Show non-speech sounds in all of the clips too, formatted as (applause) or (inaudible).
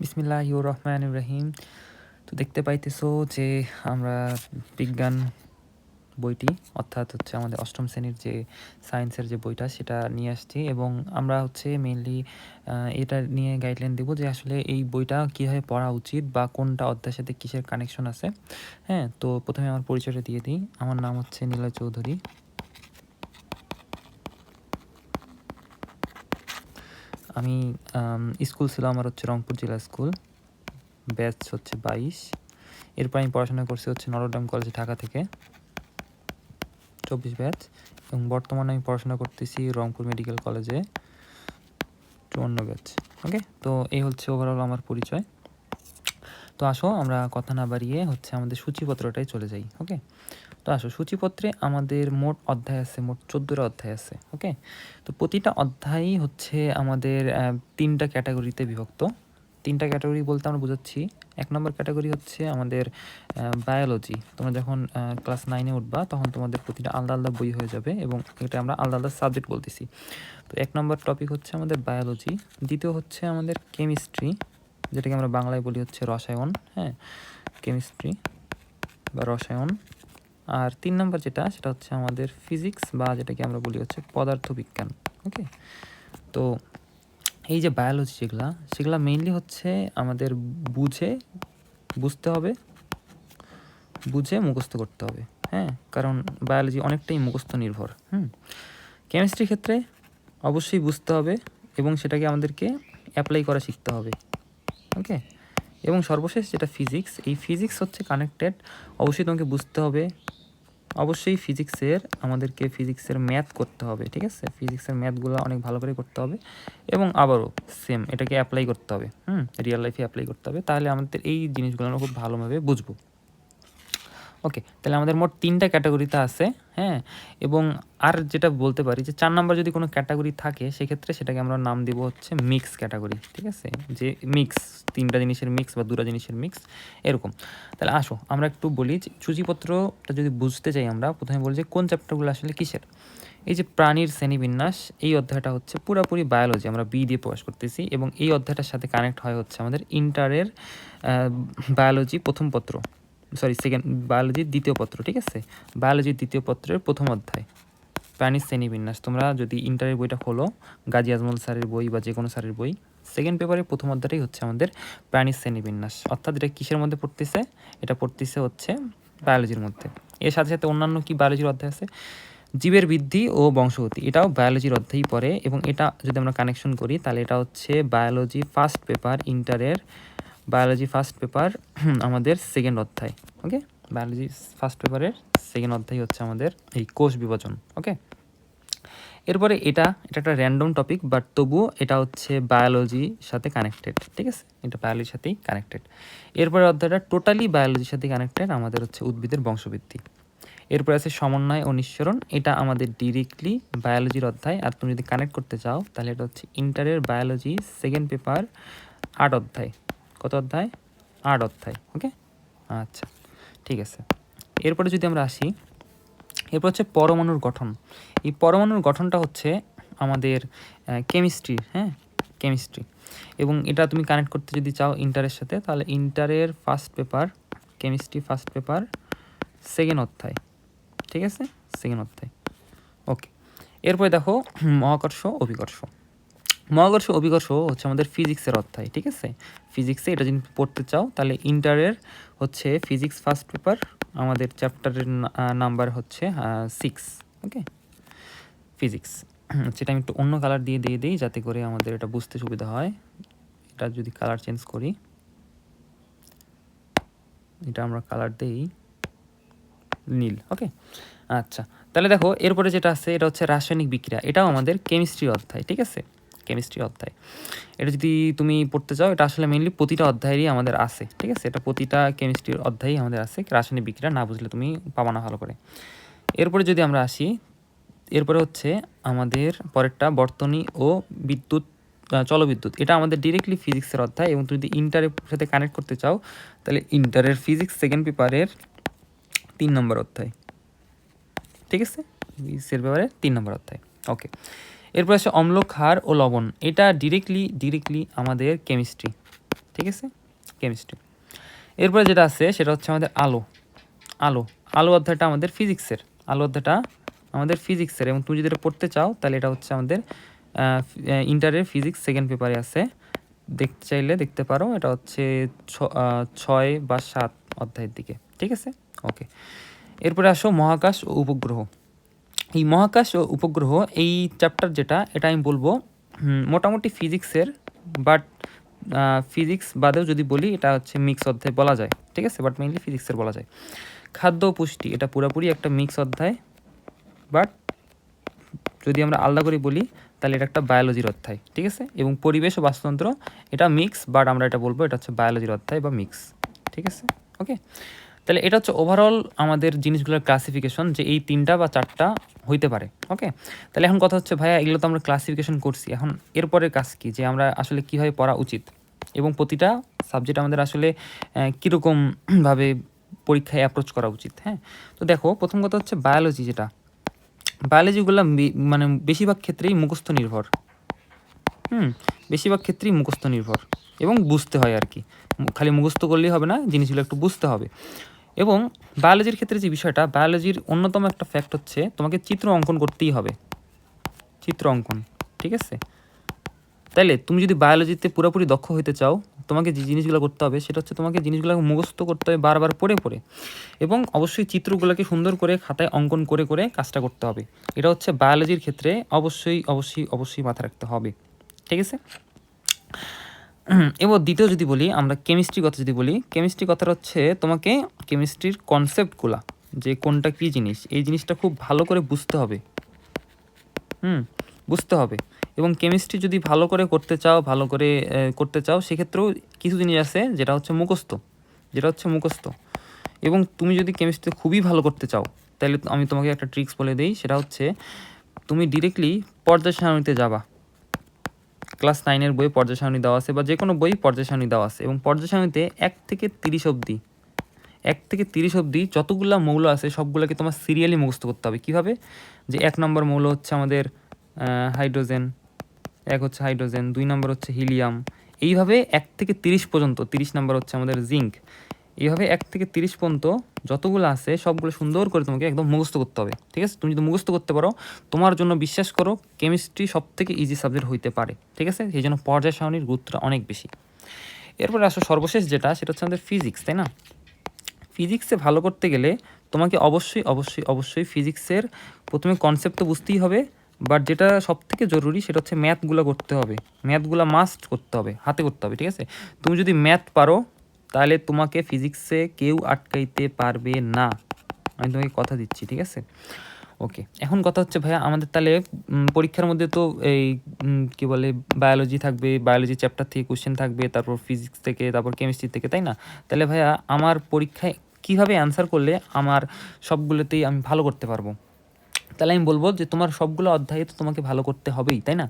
বিসমিল্লাহ রহমান ইব্রাহিম তো দেখতে পাইতেছো যে আমরা বিজ্ঞান বইটি, অর্থাৎ হচ্ছে আমাদের অষ্টম শ্রেণির যে সায়েন্সের যে বইটা, সেটা নিয়ে আসছি এবং আমরা হচ্ছে মেনলি এটা নিয়ে গাইডলাইন দেবো যে আসলে এই বইটা কীভাবে পড়া উচিত বা কোনটা অধ্যায়ের সাথে কিসের কানেকশন আছে। হ্যাঁ তো প্রথমে আমার পরিচয়টা দিয়ে দিই। আমার নাম হচ্ছে নীলা চৌধুরী। আমি স্কুল ছিল আমার হচ্ছে রংপুর জেলা স্কুল। ব্যাচ হচ্ছে বাইশ। এরপর আমি পড়াশোনা করছি হচ্ছে নরডাম কলেজ ঢাকা থেকে। চব্বিশ ব্যাচ। এবং বর্তমানে আমি পড়াশোনা করতেছি রংপুর মেডিকেল কলেজে। চুয়ান্ন ব্যাচ। ওকে তো এই হচ্ছে ওভারঅল আমার পরিচয়। তো আসো, আমরা কথা না বাড়িয়ে হচ্ছে আমাদের সূচিপত্রটাই চলে যাই। ওকে তো আসো, সূচিপত্রে আমাদের মোট অধ্যায় আছে, মোট চোদ্দোটা অধ্যায় আছে ওকে তো প্রতিটা অধ্যায়ই হচ্ছে আমাদের তিনটা ক্যাটাগরিতে বিভক্ত। তিনটা ক্যাটাগরি বলতে আমরা বোঝাচ্ছি। এক নম্বর ক্যাটাগরি হচ্ছে আমাদের বায়োলজি তোমরা যখন ক্লাস নাইনে উঠবা, তখন তোমাদের প্রতিটা আলাদা আলাদা বই হয়ে যাবে এবং এটা আমরা আলাদা আলাদা সাবজেক্ট বলতেছি। তো এক নম্বর টপিক হচ্ছে আমাদের বায়োলজি দ্বিতীয় হচ্ছে আমাদের কেমিস্ট্রি যেটাকে আমরা বাংলায় বলি হচ্ছে রসায়ন হ্যাঁ? কেমিস্ট্রি বা রসায়ন। আর তিন নম্বর যেটা, সেটা হচ্ছে আমাদের ফিজিক্স বা যেটাকে আমরা বলি হচ্ছে পদার্থবিজ্ঞান ওকে তো এই যে বায়োলজি যেগুলা, সেগুলা মেইনলি হচ্ছে আমাদের বুঝে, বুঝতে হবে, বুঝে মুখস্থ করতে হবে হ্যাঁ? কারণ বায়োলজি অনেকটাই মুখস্থ নির্ভর, হুম? কেমিস্ট্রির ক্ষেত্রে অবশ্যই বুঝতে হবে এবং সেটাকে আমাদেরকে অ্যাপ্লাই করা শিখতে হবে ওকে এবং সর্বশেষ যেটা ফিজিক্স এই ফিজিক্স হচ্ছে কানেক্টেড অবশ্যই তোমাকে বুঝতে হবে অবশ্যই ফিজিক্সের, আমাদেরকে ফিজিক্সের ম্যাথ করতে হবে, ঠিক আছে? ফিজিক্সের ম্যাথগুলো অনেক ভালো করে করতে হবে এবং আবারও সেম এটাকে অ্যাপ্লাই করতে হবে, হুম? রিয়েল লাইফে অ্যাপ্লাই করতে হবে, তাহলে আমাদের এই জিনিসগুলো আমরা খুব ভালোভাবে বুঝব। ওকে তাহলে আমাদের মোট তিনটা ক্যাটাগরিতে আছে হ্যাঁ? এবং আর যেটা বলতে পারি যে চার নাম্বার যদি কোনো ক্যাটাগরি থাকে, সেক্ষেত্রে সেটাকে আমরা নাম দিব হচ্ছে মিক্স ক্যাটাগরি ঠিক আছে? যে মিক্স তিনটা জিনিসের মিক্স বা দুটা জিনিসের মিক্স এরকম। তাহলে আসো, আমরা একটু বলি যে সূচিপত্রটা যদি বুঝতে চাই আমরা, প্রথমে বলি যে কোন চ্যাপ্টারগুলো আসলে কিসের? এই যে প্রাণীর শ্রেণীবিন্যাস, এই অধ্যায়টা হচ্ছে পুরোপুরি বায়োলজি আমরা বি দিয়ে প্রকাশ করতেছি এবং এই অধ্যায়টার সাথে কানেক্ট হয় হচ্ছে আমাদের ইন্টারের বায়োলজি প্রথম পত্র। সরি সেকেন্ড বায়োলজির দ্বিতীয় পত্র, ঠিক আছে? বায়োলজির দ্বিতীয় পত্রের প্রথম অধ্যায়। প্রাণীর শ্রেণীবিন্যাস। তোমরা যদি ইন্টারের বইটা খোলো, গাজী আজমল স্যারের বই বা যে কোনো স্যারের বই সেকেন্ড পেপারের প্রথম অধ্যায়টাই হচ্ছে আমাদের প্রাণীর শ্রেণীবিন্যাস। অর্থাৎ এটা কিসের মধ্যে পড়তেছে? এটা পড়তেছে হচ্ছে বায়োলজির মধ্যে। এর সাথে সাথে অন্যান্য কি বায়োলজির অধ্যায় আছে? জীবের বৃদ্ধি ও বংশগতি। এটাও বায়োলজির অধ্যায়ই পড়ে এবং এটা যদি আমরা কানেকশন করি, তাহলে এটা হচ্ছে বায়োলজি ফার্স্ট পেপার ইন্টারের বায়োলজি ফার্স্ট পেপার আমাদের সেকেন্ড অধ্যায় ওকে বায়োলজি ফার্স্ট পেপারের সেকেন্ড অধ্যায় হচ্ছে আমাদের এই কোষ বিভাজন ওকে এরপরে এটা এটা একটা র্যান্ডম টপিক বাট তবুও এটা হচ্ছে বায়োলজির সাথে কানেক্টেড ঠিক আছে? এটা বায়োলজির সাথেই কানেক্টেড এরপরে অধ্যায়টা টোটালি বায়োলজির সাথে কানেক্টেড আমাদের হচ্ছে উদ্ভিদের বংশবৃদ্ধি। এরপরে আছে সমন্বয় ও নিঃসরণ, এটা আমাদের ডিরেক্টলি বায়োলজির অধ্যায়, আর তুমি যদি কানেক্ট করতে চাও, তাহলে এটা হচ্ছে ইন্টারের বায়োলজি সেকেন্ড পেপার আট অধ্যায়। কত অধ্যায়? আট অধ্যায় ওকে আচ্ছা ঠিক আছে। এরপরে যদি আমরা আসি, এরপর হচ্ছে পরমাণুর গঠন। এই পরমাণুর গঠনটা হচ্ছে আমাদের কেমিস্ট্রি হ্যাঁ? কেমিস্ট্রি এবং এটা তুমি কানেক্ট করতে যদি চাও ইন্টারের সাথে, তাহলে ইন্টারের first paper chemistry first paper second অধ্যায়, ঠিক আছে? সেকেন্ড অধ্যায় ওকে এরপরে দেখো, মহাকর্ষ, অভিকর্ষ। মহাকর্ষ অভিকর্ষ হচ্ছে আমাদের ফিজিক্সের অধ্যায়, ঠিক আছে? ফিজিক্সে এটা যদি পড়তে চাও, তাহলে ইন্টারের হচ্ছে ফিজিক্স ফার্স্ট পেপার আমাদের চ্যাপ্টারের নাম্বার হচ্ছে সিক্স ওকে ফিজিক্স সেটা আমি একটু অন্য কালার দিয়ে দিয়ে দিই যাতে করে আমাদের এটা বুঝতে সুবিধা হয়। এটা যদি কালার চেঞ্জ করি, এটা আমরা কালার দেই, নীল ওকে আচ্ছা তাহলে দেখো, এরপরে যেটা আছে, এটা হচ্ছে রাসায়নিক বিক্রিয়া, এটাও আমাদের কেমিস্ট্রি অধ্যায়, ঠিক আছে? কেমিস্ট্রি অধ্যায়। এটা যদি তুমি পড়তে চাও, এটা আসলে মেনলি প্রতিটা অধ্যায়েরই আমাদের আছে, ঠিক আছে? এটা প্রতিটা কেমিস্ট্রির অধ্যায়ই আমাদের আছে, রাসায়নিক বিক্রিয়া না বুঝলে তুমি পাবা না ভালো করে। এরপরে যদি আমরা আসি, এরপরে হচ্ছে আমাদের পরেরটা বর্তনী ও বিদ্যুৎ চলবিদ্যুৎ। এটা আমাদের ডিরেক্টলি ফিজিক্সের অধ্যায় এবং তুমি যদি ইন্টারের সাথে কানেক্ট করতে চাও, তাহলে ইন্টারের ফিজিক্স সেকেন্ড পেপারের তিন নম্বর অধ্যায়। ঠিক আছে? ফিজিক্সের পেপারের তিন নম্বর অধ্যায়। ওকে এরপর আছে অম্ল ক্ষার ও লবণ। এটা ডিরেক্টলি ডিরেক্টলি আমাদের কেমিস্ট্রি ঠিক আছে? কেমিস্ট্রি এরপরে যেটা আছে, সেটা হচ্ছে আমাদের আলো। আলো। আলো অধ্যায়টা আমাদের ফিজিক্সের আলো অধ্যায়টা আমাদের ফিজিক্সের এবং তুমি যদি এটা পড়তে চাও, তাহলে এটা হচ্ছে আমাদের ইন্টারের ফিজিক্স সেকেন্ড পেপারে আছে। দেখতে চাইলে দেখতে পারো, এটা হচ্ছে ছয় বা সাত অধ্যায়ের দিকে। ঠিক আছে? ওকে এরপরে আসো মহাকাশ ও উপগ্রহ। এই মহাকাশ ও উপগ্রহ, এই চ্যাপ্টার যেটা, এটা আমি বলব মোটামুটি ফিজিক্সের বাট ফিজিক্স বাদেও যদি বলি, এটা হচ্ছে মিক্স অধ্যায় বলা যায়, ঠিক আছে? বাট মেইনলি ফিজিক্সের বলা যায়। খাদ্য পুষ্টি, এটা পুরোপুরি একটা মিক্স অধ্যায় বাট যদি আমরা আলাদা করে বলি, তাহলে এটা একটা বায়োলজির অধ্যায়, ঠিক আছে? এবং পরিবেশ ও বাস্তুতন্ত্র, এটা মিক্স বাট আমরা এটা বলব, এটা হচ্ছে বায়োলজির অধ্যায় বা মিক্স ঠিক আছে? ওকে তাহলে এটা হচ্ছে ওভারঅল আমাদের জিনিসগুলোর ক্লাসিফিকেশন যে এই তিনটা বা চারটা হইতে পারে ওকে তাহলে এখন কথা হচ্ছে, ভাইয়া, এগুলো তো আমরা ক্লাসিফিকেশন করছি, এখন এরপরের কাজ কি? যে আমরা আসলে কীভাবে পড়া উচিত? এবং প্রতিটা সাবজেক্ট আমাদের আসলে কীরকমভাবে (clears throat) পরীক্ষায় অ্যাপ্রোচ করা উচিত হ্যাঁ? তো দেখো, প্রথম কথা হচ্ছে বায়োলজি যেটা। বায়োলজিগুলো মানে বেশিরভাগ ক্ষেত্রেই মুখস্থ নির্ভর। হুম, বেশিরভাগ ক্ষেত্রেই মুখস্থ নির্ভর এবং বুঝতে হয় আর কি। খালি মুখস্থ করলেই হবে না, জিনিসগুলো একটু বুঝতে হবে। এবং বায়োলজির ক্ষেত্রে যে বিষয়টা বায়োলজির অন্যতম একটা ফ্যাক্ট হচ্ছে তোমাকে চিত্র অঙ্কন করতেই হবে। চিত্র অঙ্কন, ঠিক আছে? তাইলে তুমি যদি বায়োলজিতে পুরোপুরি দক্ষ হতে চাও, তোমাকে যে জিনিসগুলো করতে হবে, সেটা হচ্ছে তোমাকে জিনিসগুলোকে মুখস্থ করতে হবে বারবার পড়ে পড়ে। এবং অবশ্যই চিত্রগুলোকে সুন্দর করে খাতায় অঙ্কন করে করে কাজটা করতে হবে। এটা হচ্ছে বায়োলজির ক্ষেত্রে অবশ্যই অবশ্যই অবশ্যই মাথায় রাখতে হবে। ঠিক আছে? (clears throat) এবার দ্বিতীয় যদি বলি, আমরা কেমিস্ট্রি কথা যদি বলি কেমিস্ট্রি কথাটা হচ্ছে তোমাকে কেমিস্ট্রির কনসেপ্টগুলা যে কোনটা কী জিনিস, এই জিনিসটা খুব ভালো করে বুঝতে হবে। হুম, বুঝতে হবে। এবং কেমিস্ট্রি যদি ভালো করে করতে চাও, ভালো করে করতে চাও, সেক্ষেত্রেও কিছু জিনিস আছে যেটা হচ্ছে মুখস্থ, যেটা হচ্ছে মুখস্থ। এবং তুমি যদি কেমিস্ট্রি খুবই ভালো করতে চাও, তাহলে আমি তোমাকে একটা ট্রিক্স বলে দিই, সেটা হচ্ছে তুমি ডিরেক্টলি পর্যায় সারণীতে যাবা। ক্লাস নাইনের বই পর্যায় সারণী দেওয়া আছে বা যে কোনো বই পর্যায় সারণী দেওয়া আছে এবং পর্যায় সারণীতে এক থেকে তিরিশ অবধি, এক থেকে তিরিশ অবধি যতগুলো মৌল আছে সবগুলোকে তোমার সিরিয়ালি মুখস্থ করতে হবে। কীভাবে? যে এক নম্বর মৌল হচ্ছে আমাদের হাইড্রোজেন এক হচ্ছে হাইড্রোজেন দুই নম্বর হচ্ছে হিলিয়াম এইভাবে এক থেকে তিরিশ পর্যন্ত, তিরিশ নম্বর হচ্ছে আমাদের জিঙ্ক এইভাবে এক থেকে তিরিশ পর্যন্ত যতগুলো আছে, সবগুলো সুন্দর করে তোমাকে একদম মুখস্থ করতে হবে, ঠিক আছে? তুমি যদি মুখস্থ করতে পারো, তোমার জন্য বিশ্বাস করো কেমিস্ট্রি সব থেকে ইজি সাবজেক্ট হইতে পারে, ঠিক আছে? সেই জন্য পর্যায় সারণীর গুরুত্বটা অনেক বেশি। এরপরে আসো সর্বশেষ যেটা, সেটা হচ্ছে আমাদের ফিজিক্স তাই না? ফিজিক্সে ভালো করতে গেলে তোমাকে অবশ্যই অবশ্যই অবশ্যই ফিজিক্সের প্রথমে কনসেপ্ট তো বুঝতেই হবে বাট যেটা সব থেকে জরুরি সেটা হচ্ছে ম্যাথগুলো করতে হবে। ম্যাথগুলো মাস্ট করতে হবে, হাতে করতে হবে, ঠিক আছে? তুমি যদি ম্যাথ পারো তাহলে তোমাকে ফিজিক্সে কেউ আটকাইতে পারবে না। আমি তোমাকে কথা দিচ্ছি, ঠিক আছে? ওকে এখন কথা হচ্ছে ভাইয়া আমাদের তাহলে পরীক্ষার মধ্যে তো এই কি বলে বায়োলজি থাকবে বায়োলজি চ্যাপ্টার থেকে কোশ্চেন থাকবে, তারপর ফিজিক্স থেকে, তারপর কেমিস্ট্রি থেকে, তাই না? তাহলে ভাইয়া আমার পরীক্ষায় কীভাবে অ্যান্সার করলে আমার সবগুলোতেই আমি ভালো করতে পারব? তাহলে আমি বলব যে তোমার সবগুলো অধ্যায়ে তো তোমাকে ভালো করতে হবেই, তাই না?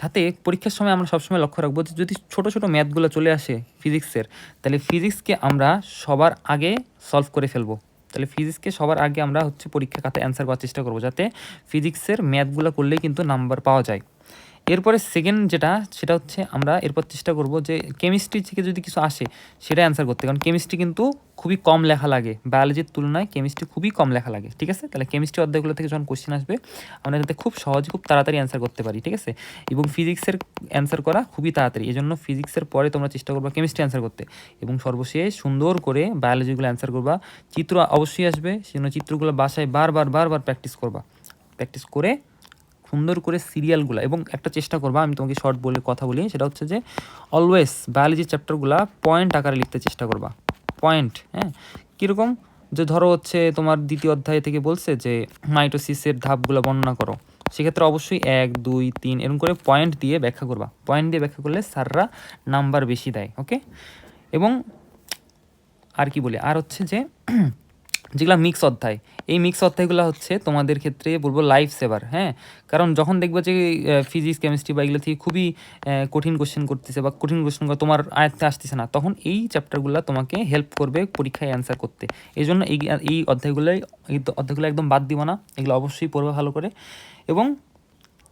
সাথে পরীক্ষার সময় আমরা সবসময় লক্ষ্য রাখব যে যদি ছোটো ছোটো ম্যাথগুলো চলে আসে ফিজিক্সের, তাহলে ফিজিক্সকে আমরা সবার আগে সলভ করে ফেলব। তাহলে ফিজিক্সকে সবার আগে আমরা হচ্ছে পরীক্ষা খাতে অ্যান্সার পাওয়ার চেষ্টা করব, যাতে ফিজিক্সের ম্যাথগুলো করলেই কিন্তু নাম্বার পাওয়া যায়। এরপরে সেকেন্ড যেটা, সেটা হচ্ছে আমরা এরপর চেষ্টা করব যে কেমিস্ট্রি থেকে যদি কিছু আসে, সেটা অ্যান্সার করতে। কারণ কেমিস্ট্রি কিন্তু খুবই কম লেখা লাগে। বায়োলজির তুলনায় কেমিস্ট্রি খুবই কম লেখা লাগে, ঠিক আছে? তাহলে কেমিস্ট্রি অধ্যায়গুলো থেকে যখন কোশ্চেন আসবে, আমরা যাতে খুব সহজে খুব তাড়াতাড়ি অ্যান্সার করতে পারি, ঠিক আছে? এবং ফিজিক্সের অ্যান্সার করা খুবই তাড়াতাড়ি। এই জন্য ফিজিক্সের পরে তোমরা চেষ্টা করবা কেমিস্ট্রি অ্যান্সার করতে। এবং সর্বশেষ সুন্দর করে বায়োলজিগুলো অ্যান্সার করবা। চিত্র অবশ্যই আসবে, সেজন্য চিত্রগুলো বাসায় বারবার বারবার প্র্যাকটিস করবা। প্র্যাকটিস করে সুন্দর করে সিরিয়ালগুলো, এবং একটা চেষ্টা করবা, আমি তোমাকে শর্ট বলে কথা বলি, সেটা হচ্ছে যে অলওয়েজ বায়োলজি চ্যাপ্টারগুলো পয়েন্ট আকারে লিখতে চেষ্টা করবা। পয়েন্ট হ্যাঁ? কীরকম? যে ধরো হচ্ছে তোমার দ্বিতীয় অধ্যায় থেকে বলছে যে মাইটোসিসের ধাপগুলো বর্ণনা করো। সেক্ষেত্রে অবশ্যই এক, দুই, তিন, এরকম করে পয়েন্ট দিয়ে ব্যাখ্যা করবা। পয়েন্ট দিয়ে ব্যাখ্যা করলে স্যাররা নাম্বার বেশি দেয় ওকে এবং আর কি বলি? আর হচ্ছে যে যেগুলো মিক্স অধ্যায়। এই মিক্স অধ্যায়গুলো হচ্ছে তোমাদের ক্ষেত্রে বলব লাইফ সেভার হ্যাঁ? কারণ যখন দেখবে যে ফিজিক্স কেমিস্ট্রি বা এগুলো থেকে খুবই কঠিন কোশ্চেন করতেছে বা কঠিন কোশ্চেন তোমার আয়ত্তে আসতেছে না, তখন এই চ্যাপ্টারগুলো তোমাকে হেল্প করবে পরীক্ষায় অ্যান্সার করতে। এই জন্য এই এই অধ্যায়গুলোই, এই অধ্যায়গুলো একদম বাদ দিব না, এগুলো অবশ্যই পড়বে ভালো করে। এবং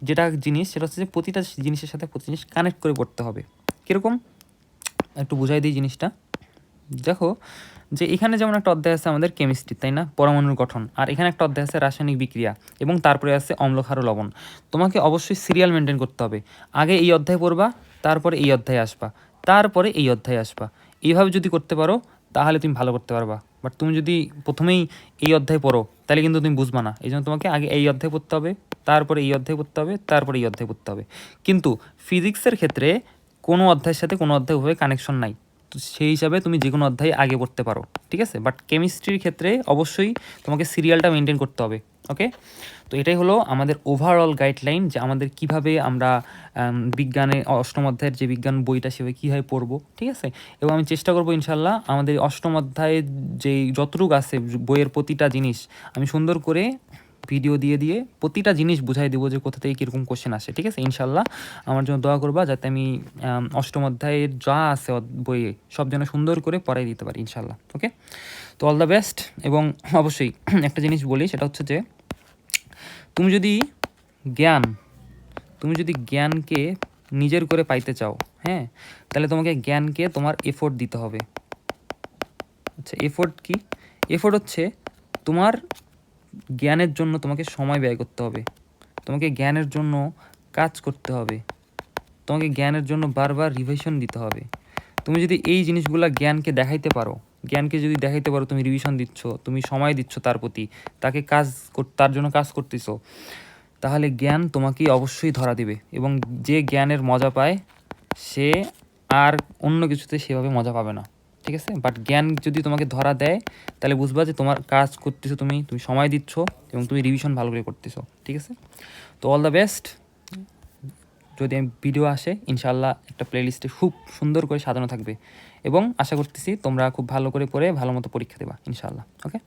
যেটা জিনিস, সেটা হচ্ছে যে প্রতিটা জিনিসের সাথে প্রতি জিনিস কানেক্ট করে পড়তে হবে। কীরকম? একটু বুঝাই দিই জিনিসটা। দেখো যে এখানে যেমন একটা অধ্যায় আছে আমাদের কেমিস্ট্রি তাই না? পরমাণুর গঠন। আর এখানে একটা অধ্যায় আছে রাসায়নিক বিক্রিয়া এবং তারপরে আছে অম্লক্ষার লবণ। তোমাকে অবশ্যই সিরিয়াল মেনটেন করতে হবে। আগে এই অধ্যায় পড়বা, তারপরে এই অধ্যায়ে আসবা, তারপরে এই অধ্যায়ে আসবা। এইভাবে যদি করতে পারো, তাহলে তুমি ভালো করতে পারবা। বাট তুমি যদি প্রথমেই এই অধ্যায় পড়ো, তাহলে কিন্তু তুমি বুঝবা না। এই জন্য তোমাকে আগে এই অধ্যায় পড়তে হবে, তারপরে এই অধ্যায় পড়তে হবে, তারপরে এই অধ্যায় পড়তে হবে। কিন্তু ফিজিক্সের ক্ষেত্রে কোনো অধ্যায়ের সাথে কোনো অধ্যায় হয়ে কানেকশন নাই। সেই হিসাবে তুমি যে কোনো অধ্যায় আগে পড়তে পারো, ঠিক আছে? বাট কেমিস্ট্রির ক্ষেত্রে অবশ্যই তোমাকে সিরিয়ালটা মেনটেন করতে হবে ওকে তো এটাই হলো আমাদের ওভারঅল গাইডলাইন যে আমাদের কীভাবে আমরা বিজ্ঞানে, অষ্টম অধ্যায়ের যে বিজ্ঞান বইটা সেভাবে কীভাবে পড়ব, ঠিক আছে? এবং আমি চেষ্টা করব ইনশাল্লাহ আমাদের অষ্টম অধ্যায়ে যেই যতটুকু আছে বইয়ের প্রতিটা জিনিস আমি সুন্দর করে ভিডিও দিয়ে দিয়ে প্রতিটা জিনিস বুঝাই দেবো যে কোথা থেকে কীরকম কোশ্চেন আসে, ঠিক আছে? ইনশাল্লাহ আমার জন্য দোয়া করবা যাতে আমি অষ্টম অধ্যায়ের যা আছে বইয়ে সব যেন সুন্দর করে পড়াই দিতে পারি ইনশাল্লাহ ওকে তো অল দ্য বেস্ট এবং অবশ্যই (clears throat) একটা জিনিস বলি, সেটা হচ্ছে যে, তুমি যদি জ্ঞান, তুমি যদি জ্ঞানকে নিজের করে পাইতে চাও হ্যাঁ? তাহলে তোমাকে জ্ঞানকে তোমার এফোর্ট দিতে হবে। আচ্ছা এফোর্ট কি? এফোর্ট হচ্ছে তোমার জ্ঞানের জন্য তোমাকে সময় ব্যয় করতে হবে। তোমাকে জ্ঞানের জন্য কাজ করতে হবে। তোমাকে জ্ঞানের জন্য বারবার রিভিশন দিতে হবে। তুমি যদি এই জিনিসগুলো জ্ঞানকে দেখাইতে পারো, জ্ঞানকে যদি দেখাইতে পারো, তুমি রিভিশন দিচ্ছ, তুমি সময় দিচ্ছ তার প্রতি, তাকে কাজ তার জন্য কাজ করতেছো, তাহলে জ্ঞান তোমাকেই অবশ্যই ধরা দিবে এবং যে জ্ঞানের মজা পায়, সে আর অন্য কিছুতে সেভাবে মজা পাবে না। ঠিক আছে? বাট জ্ঞান যদি তোমাকে ধরা দেয়, তাহলে বুঝবা যে তোমার কাজ করতেছো তুমি তুমি সময় দিচ্ছ এবং তুমি রিভিশন ভালো করে করতেছো, ঠিক আছে? তো অল দ্য বেস্ট যদি আমি ভিডিও আসে ইনশাল্লাহ একটা প্লেলিস্টে খুব সুন্দর করে সাজানো থাকবে। এবং আশা করতেছি তোমরা খুব ভালো করে পড়ে ভালো মতো পরীক্ষা দেবা ইনশাল্লাহ ওকে